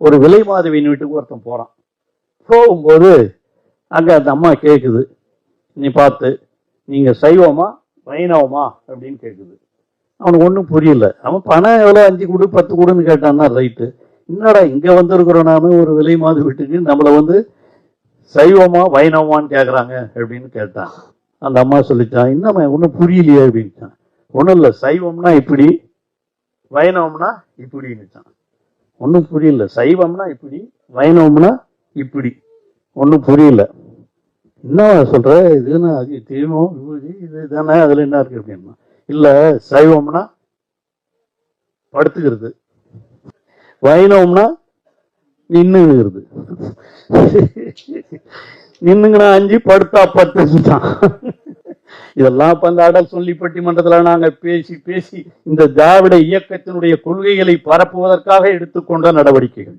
ஒரு விலை மாதவியின் வீட்டுக்கு ஒருத்தன் போகிறான் போகும்போது அங்கே அந்த அம்மா கேட்குது நீ பார்த்து நீங்கள் சைவமா வைணவமா? அப்படின்னு கேட்குது அவனுக்கு ஒன்றும் புரியல. அவன் பணம் எவ்வளோ அஞ்சு கொடு பத்து கொடுன்னு கேட்டான்னா ரைட்டு. என்னடா இங்கே வந்திருக்கிறோம் நான் ஒரு விலை மாது வீட்டுக்கு நம்மளை வந்து சைவமா வைணவமான்னு கேட்குறாங்க அப்படின்னு கேட்டான். அந்த அம்மா சொல்லிச்சான் இன்னும் ஒன்றும் புரியலையே அப்படின்ட்டான் ஒன்றும் இல்லை சைவம்னா இப்படி வைணவம்னா இப்படின்னுச்சான். ஒன்றும் புரியல. சைவம்னா இப்படி வைணவம்னா இப்படி. ஒன்றும் புரியல. என்ன சொல்ற? இது அது தீமம் விபூதி இது தானே அதுல என்ன இருக்கு அப்படின்னா? இல்ல சைவம்னா படுத்துக்கிறது. வைணவம்னா நின்னுங்கிறது. நின்னுங்கண்ணா அஞ்சு படுத்தா பத்து தான். இதெல்லாம் இப்ப அந்த அடல் சொல்லி பட்டிமன்றத்துல நாங்க பேசி பேசி இந்த திராவிட இயக்கத்தினுடைய கொள்கைகளை பரப்புவதற்காக எடுத்துக்கொண்ட நடவடிக்கைகள்.